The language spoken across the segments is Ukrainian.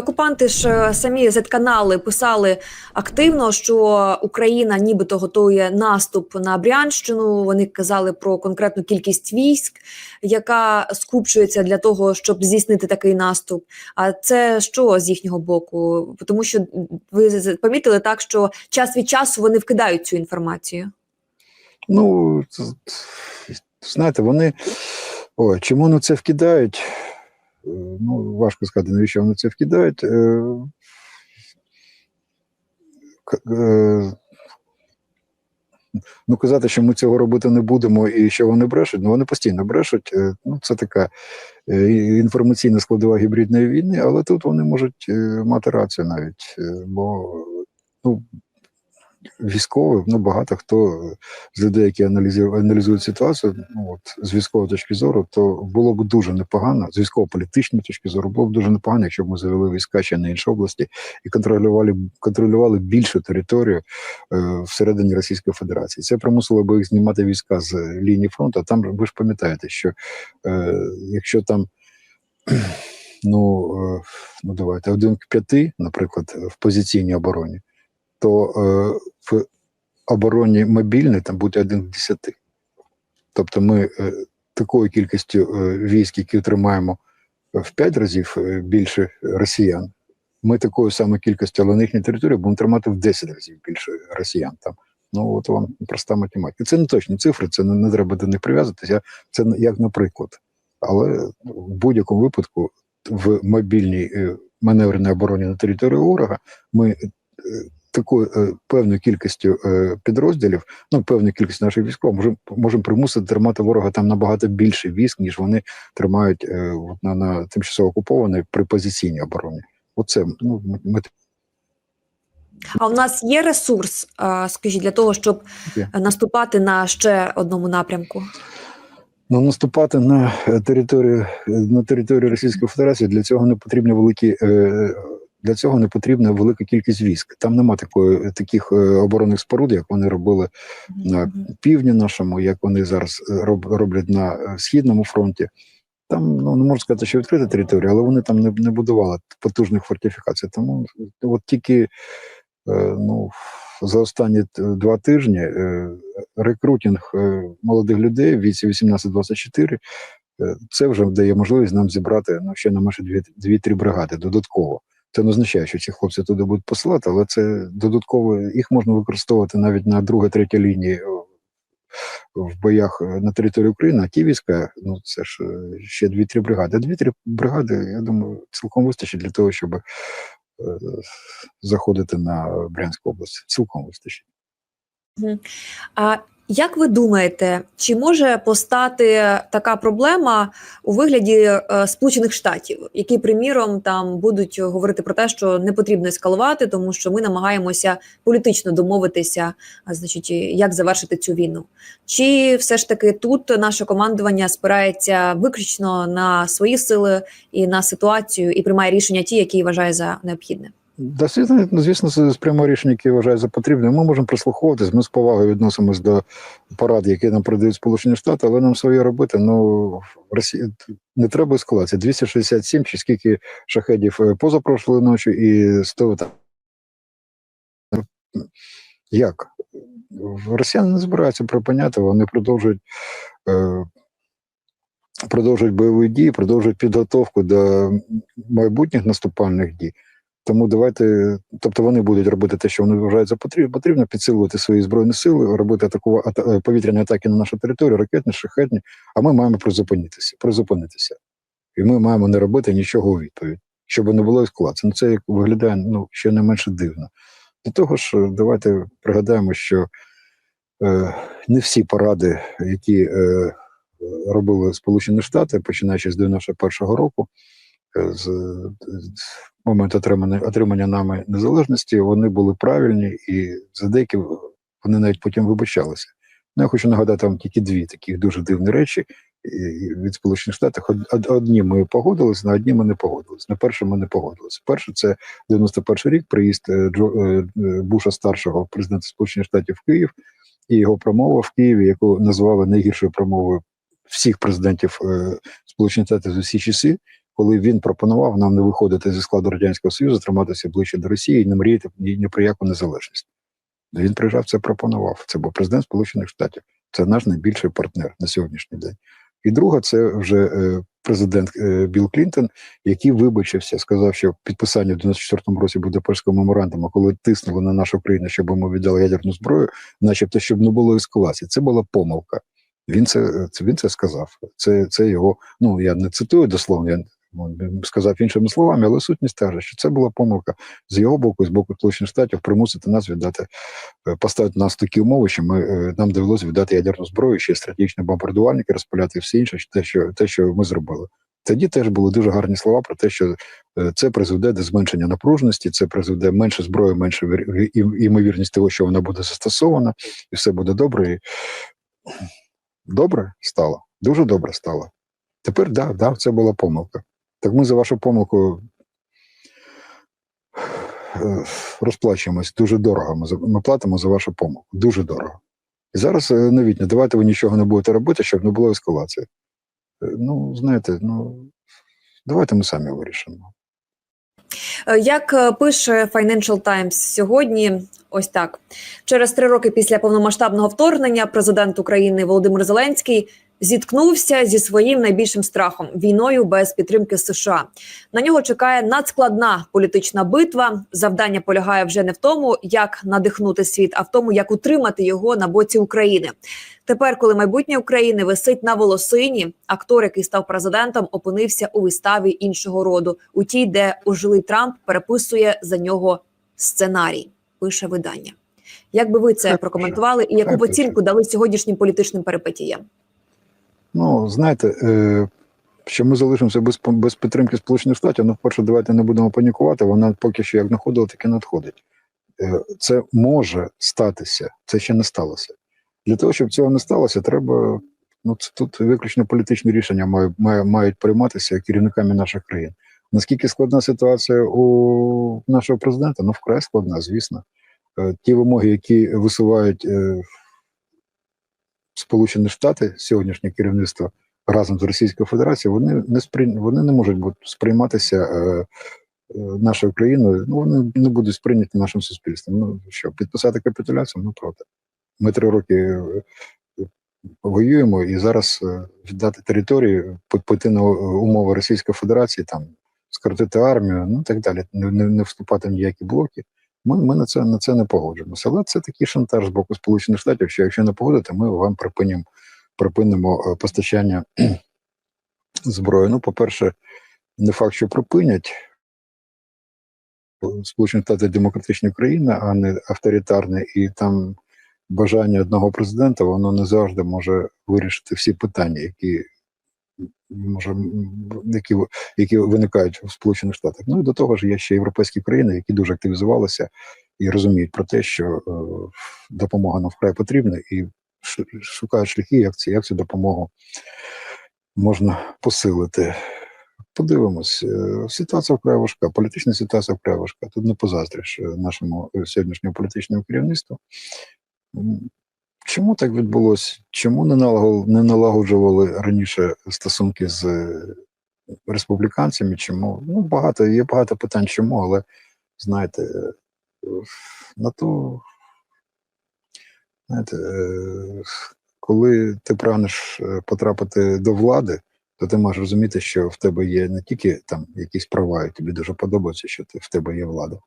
окупанти ж е, самі Z-канали писали активно, що Україна нібито готує наступ на Брянщину. Вони казали про конкретну кількість військ, яка скупчується для того, щоб здійснити такий наступ. А це що з їхнього боку? Тому що ви помітили так, що час від часу вони вкидають цю інформацію. Ну, знаєте, вони. Ой, чому вони це вкидають? Е, Ну, важко сказати, навіщо вони це вкидають. Е, е, Ну, казати, що ми цього робити не будемо і що вони брешуть, ну вони постійно брешуть. Ну, це така інформаційна складова гібридної війни, але тут вони можуть мати рацію навіть. Бо ну, військових, ну багато хто з людей, які аналізують, аналізують ситуацію, ну от з військової точки зору, то було б дуже непогано, з військово-політичної точки зору, було б дуже непогано, якщо б ми завели війська ще на інші області і контролювали контролювали більшу територію е, всередині Російської Федерації. Це примусило б їх знімати війська з лінії фронту. А там ви ж пам'ятаєте, що е, якщо там. Ну, е, ну давайте один к п'яти, наприклад, в позиційній обороні, то е, в обороні мобільній там буде один к десяти. Тобто ми е, такою кількістю е, військ, які тримаємо в п'ять разів е, більше росіян, ми такою самою кількістю, але на їхній території будемо тримати в 10 разів більше росіян там. Ну от вам проста математика. Це не точні цифри, це не, не треба до них прив'язатися. Це як наприклад. Але в будь-якому випадку в мобільній е, маневреній обороні на території ворога ми е, такою е, певною кількістю е, підрозділів, ну певну кількість наших військових, можемо можемо примусити тримати ворога там набагато більше військ, ніж вони тримають е, на, на тимчасово окупованій при позиційній обороні. Оце ну ми А у нас є ресурс, скажіть, для того, щоб Є. наступати на ще одному напрямку. Ну, наступати на е, територію на територію Російської Федерації для цього не потрібні великі е, для цього не потрібна велика кількість військ. Там нема такої таких е, оборонних споруд, як вони робили на півдні нашому, як вони зараз е, роб, роблять на е, східному фронті. Там ну не можу сказати, що відкрита територія, але вони там не, не будували потужних фортифікацій. Тому от тільки ну за останні два тижні рекрутинг молодих людей в віці 18-24, е, це вже дає можливість нам зібрати ну, ще на менше 2-3 бригади додатково. Це не означає, що ці хлопці туди будуть посилати, але це додатково їх можна використовувати навіть на друге, третє лінії е, в боях е, на території України, а ті війська, ну це ж е, ще 2-3 бригади. 2-3 бригади, я думаю, цілком вистачить для того, щоб заходити на Брянську область. Цілком вистачить. А як ви думаєте, чи може постати така проблема у вигляді е, Сполучених Штатів, які, приміром, там будуть говорити про те, що не потрібно ескалувати, тому що ми намагаємося політично домовитися, а, значить, як завершити цю війну? Чи все ж таки тут наше командування спирається виключно на свої сили і на ситуацію, і приймає рішення ті, які вважає за необхідне? Да, звісно, ну, звісно, з прямого рішення, яке вважаю за потрібне, ми можемо прислуховуватись, ми з повагою відносимось до порад, які нам передають Сполучені Штати, але нам своє робити. Ну в Росії не треба ескалації. 267 чи скільки шахедів е, позапрошлої ночі і 100 там. Як? Росіяни не збираються припиняти, вони продовжують. Е, Продовжують бойові дії, продовжують підготовку до майбутніх наступальних дій. Тому давайте, тобто вони будуть робити те, що вони вважають за потрібно підсилувати свої збройні сили, робити атаку е, повітряні атаки на нашу територію, ракетні, шахетні. А ми маємо призупинитися, призупинитися. І ми маємо не робити нічого у відповідь, щоб не було ескалації. Ну це як виглядає ну ще не менше дивно. До того ж, давайте пригадаємо, що е, не всі поради, які е, робили Сполучені Штати, починаючи з 91-го року, з, з моменту отримання, отримання нами незалежності, вони були правильні, і за деякі вони навіть потім вибачалися. Ну, я хочу нагадати вам тільки дві таких дуже дивні речі від Сполучених Штатів. Од- од- Одні ми погодилися, на одні ми не погодилися. На перше ми не погодилися. Перше, це 91 рік, приїзд е, Джо, е, е, Буша старшого президента Сполучених Штатів в Київ, і його промова в Києві, яку назвали найгіршою промовою всіх президентів е, Сполучених Штатів з усі часи, коли він пропонував нам не виходити зі складу радянського союзу, триматися ближче до Росії і не мріяти ні, про яку незалежність. Він приїжджав, це пропонував. Це був президент Сполучених Штатів. Це наш найбільший партнер на сьогоднішній день. І друга, це вже е, президент е, Білл Клінтон, який вибачився, сказав, що підписання в 94-му році Будапештського меморандуму, коли тиснули на нашу країну, щоб ми віддали ядерну зброю, начебто, щоб не було ескалації. Це була помилка. Він це, це він це сказав. Це, це його. Ну я не цитую дословно. Я сказав іншими словами, але сутність та же, що це була помилка з його боку, з боку Сполучених Штатів, примусити нас віддати, е, поставити нас такі умови, що ми е, нам довелося віддати ядерну зброю, ще стратегічні бомбардувальники, розпиляти все інше, те, що те, що ми зробили. Тоді теж були дуже гарні слова про те, що е, це призведе до зменшення напруженості, це призведе менше зброї, менше вір- і- ймовірність того, що вона буде застосована, і все буде добре. І добре стало, дуже добре стало. Тепер да, да, це була помилка. Так ми за вашу помилку е, розплачуємось дуже дорого. Ми, платимо за вашу помилку. Дуже дорого. І зараз е, новітнє, давайте ви нічого не будете робити, щоб не було ескалації. Е, Ну, знаєте, ну давайте ми самі вирішимо. Як пише Financial Times сьогодні, ось так: через три роки після повномасштабного вторгнення президент України Володимир Зеленський зіткнувся зі своїм найбільшим страхом війною без підтримки США. На нього чекає надскладна політична битва. Завдання полягає вже не в тому, як надихнути світ, а в тому, як утримати його на боці України. Тепер, коли майбутнє України висить на волосині, актор, який став президентом, опинився у виставі іншого роду, у тій, де ожилий Трамп переписує за нього сценарій. Пише видання. Як би ви це прокоментували, і яку оцінку дали сьогоднішнім політичним перипетіям? Ну, знаєте, е, що ми залишимося без, без підтримки Сполучених Штатів, ну, вперше, давайте не будемо панікувати, вона поки що як находила, так і надходить. Е, Це може статися, це ще не сталося. Для того, щоб цього не сталося, треба. Ну, це тут виключно політичні рішення мають, мають, прийматися керівниками наших країн. Наскільки складна ситуація у нашого президента? Ну, вкрай складна, звісно. Е, Ті вимоги, які висувають Сполучені Штати, сьогоднішнє керівництво разом з Російською Федерацією, вони не сприй... вони не можуть бути сприйматися е, е, нашою країною. Ну вони не будуть сприйняті нашим суспільством. Ну що, підписати капітуляцію? Ну проти. Ми три роки е, воюємо і зараз е, віддати територію, по- пойти на умови Російської Федерації, там скоротити армію, ну так далі, не, не вступати в ніякі блоки. Ми, ми на це на це не погоджуємося. Але це такий шантаж з боку Сполучених Штатів, що якщо не погодите, ми вам припинимо припинимо е, постачання зброї. Ну, по-перше, не факт, що припинять. Сполучені Штати демократичні країни, а не авторитарні, і там бажання одного президента воно не завжди може вирішити всі питання, які може які, які виникають в Сполучених Штатах. Ну і до того ж є ще європейські країни, які дуже активізувалися і розуміють про те, що е, допомога нам вкрай потрібна, і шукають шляхи, як, це, як цю допомогу можна посилити. Подивимось, Е, ситуація вкрай важка, політична ситуація вкрай важка. Тут не позаздриш е, нашому е, сьогоднішньому політичному керівництву. Чому так відбулося? Чому не не налагоджували раніше стосунки з е, республіканцями? Чому? Ну, багато, є багато питань, чому, але знаєте, е, на то, знаєте, е, коли ти прагнеш потрапити до влади, то ти маєш розуміти, що в тебе є не тільки там якісь права, і тобі дуже подобається, що ти, в тебе є влада.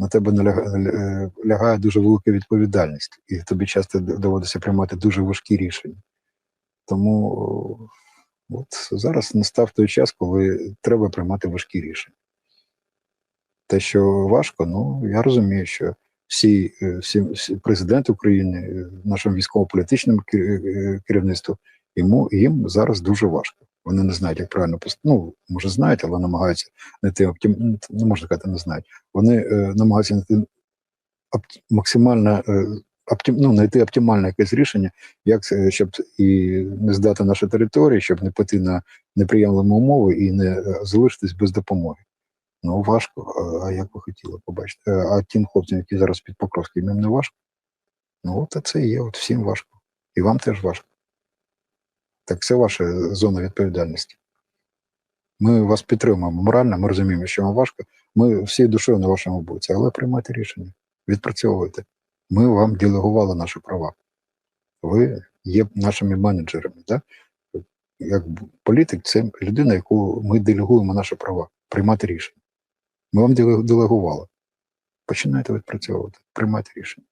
На тебе е, лягає дуже велика відповідальність, і тобі часто доводиться приймати дуже важкі рішення. Тому от зараз настав той час, коли треба приймати важкі рішення. Те, що важко, ну я розумію, що всі, е, всі, всі президент України, е, нашому військово-політичному керівництву, йому їм зараз дуже важко. Вони не знають, як правильно. Ну, може, знають, але намагаються знайти оптим... ну, не можна сказати, не знають. Вони е, намагаються знайти опт... максимально е, оптим... ну, знайти оптимальне якесь рішення, як щоб і не здати наші території, щоб не піти на неприємні умови і не е, залишитись без допомоги. Ну, важко, а, як ви хотіли побачити. Е, А тим хлопцям, які зараз під Покровським, їм не важко. Ну, от це і є, от всім важко. І вам теж важко. Так це ваша зона відповідальності. Ми вас підтримуємо морально, ми розуміємо, що вам важко. Ми всі душою на вашому боці, але приймайте рішення, відпрацьовуйте. Ми вам делегували наші права. Ви є нашими менеджерами. Да? Як політик, це людина, яку ми делегуємо наші права, приймати рішення. Ми вам делегували. Починайте відпрацьовувати, приймайте рішення.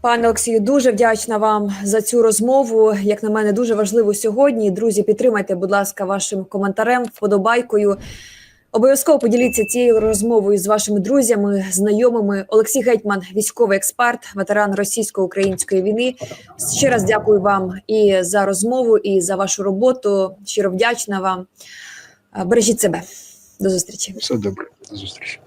Пане Олексію, дуже вдячна вам за цю розмову. Як на мене, дуже важливо сьогодні. Друзі, підтримайте, будь ласка, вашим коментарем, вподобайкою. Обов'язково поділіться цією розмовою з вашими друзями, знайомими. Олексій Гетьман, військовий експерт, ветеран російсько-української війни. Ще раз дякую вам і за розмову, і за вашу роботу. Щиро вдячна вам. Бережіть себе. До зустрічі. Все добре, до зустрічі.